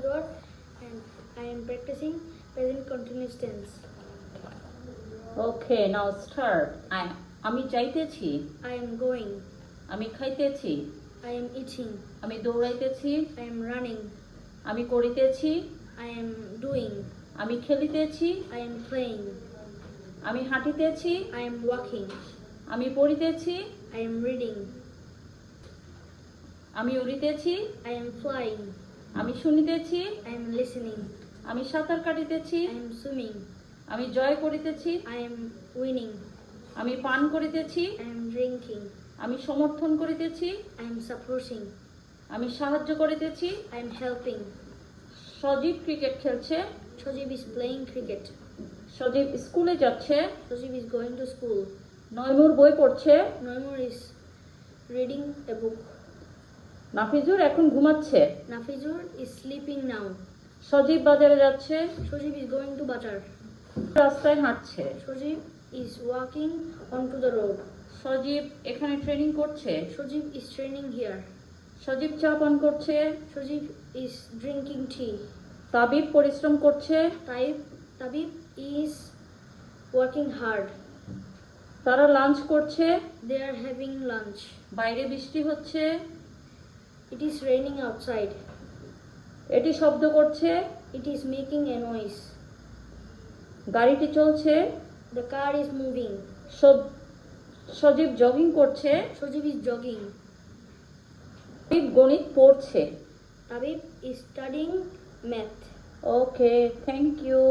the and I am practicing present continuous tense. Okay, now start. I am. I am going. I am eating. I am running. I am doing. I am playing. I am walking. I am reading. I am flying. আমি শুনিতেছি I am listening আমি সাঁতার কাটিতেছি I am swimming আমি জয় করিতেছি I M winning আমি পান করিতেছি I am drinking আমি সমর্থন করিতেছি আই এম সাপোর্টিং আমি সাহায্য করিতেছি। I am helping Sajib cricket খেলছে। Sajib is playing cricket Sajib স্কুলে যাচ্ছে। Sajib is going to school Naimur বই পড়ছে। নয়মুর ইজ রিডিং এ বুক নাফিজুর এখন ঘুমাচ্ছে। নাফিজুর ইজ স্লিপিং নাও সজীব বাজারে যাচ্ছে। সজীব ইজ গোয়িং টু বাজার। রাস্তায় হাঁটছে। Sajib is walking on to the road Sajib এখানে ট্রেনিং করছে। Sajib is training here Sajib চা পান করছে। Sajib is drinking tea Tabib পরিশ্রম করছে। Taib Tabib is working hard তারা লাঞ্চ করছে। দে আর হ্যাভিং লাঞ্চ বাইরে বৃষ্টি হচ্ছে। It is raining outside. এটি শব্দ করছে It is making a noise. গাড়িটি চলছে The car is moving. Sajib jogging করছে Shojib is jogging. সজীব গণিত পড়ছে Tabib is studying math. Okay thank you